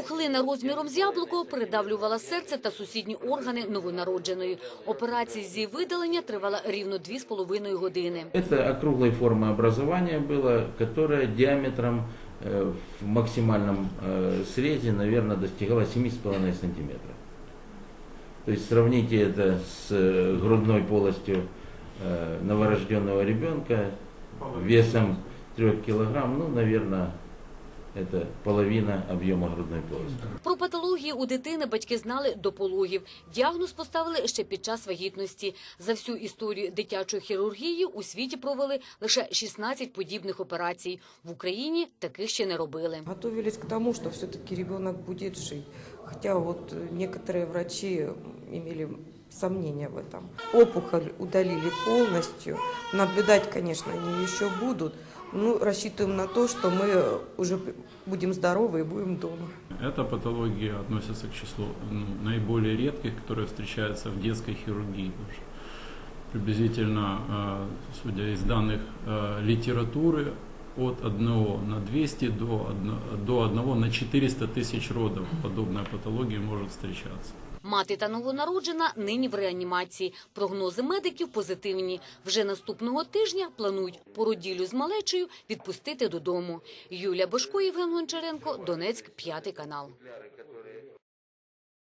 Пухлина розміром з яблуко придавлювала серце та сусідні органи новонародженої. Операція зі видалення тривала рівно 2,5 години. Это округлой формы образование было, которое диаметром э, в максимальном э, срезе, наверное, достигало 7,5 сантиметров. То есть сравните это с э, грудной полостью э, новорожденного ребенка весом 3 килограмм, ну, наверное, это половина объема грудной полости. Про патології у дитини батьки знали до пологів. Діагноз поставили ще під час вагітності. За всю історію дитячої хірургії у світі провели лише 16 подібних операцій. В Україні таких ще не робили. Готовились к тому, что все-таки ребенок будет жить. Хотя вот э, некоторые врачи имели сомнения в этом. Опухоль удалили полностью. Наблюдать, конечно, они еще будут. Ну, рассчитываем на то, что мы уже будем здоровы и будем дома. Эта патология относится к числу ну, наиболее редких, которые встречаются в детской хирургии. Приблизительно, э, судя из данных э, литературы, от 1 на 200 до 1, до 1 на 400 тысяч родов подобная патология может встречаться. Мати та новонароджена нині в реанімації. Прогнози медиків позитивні. Вже наступного тижня планують породілю з малечею відпустити додому. Юлія Бошко, Євген Гончаренко, Донецьк, п'ятий канал.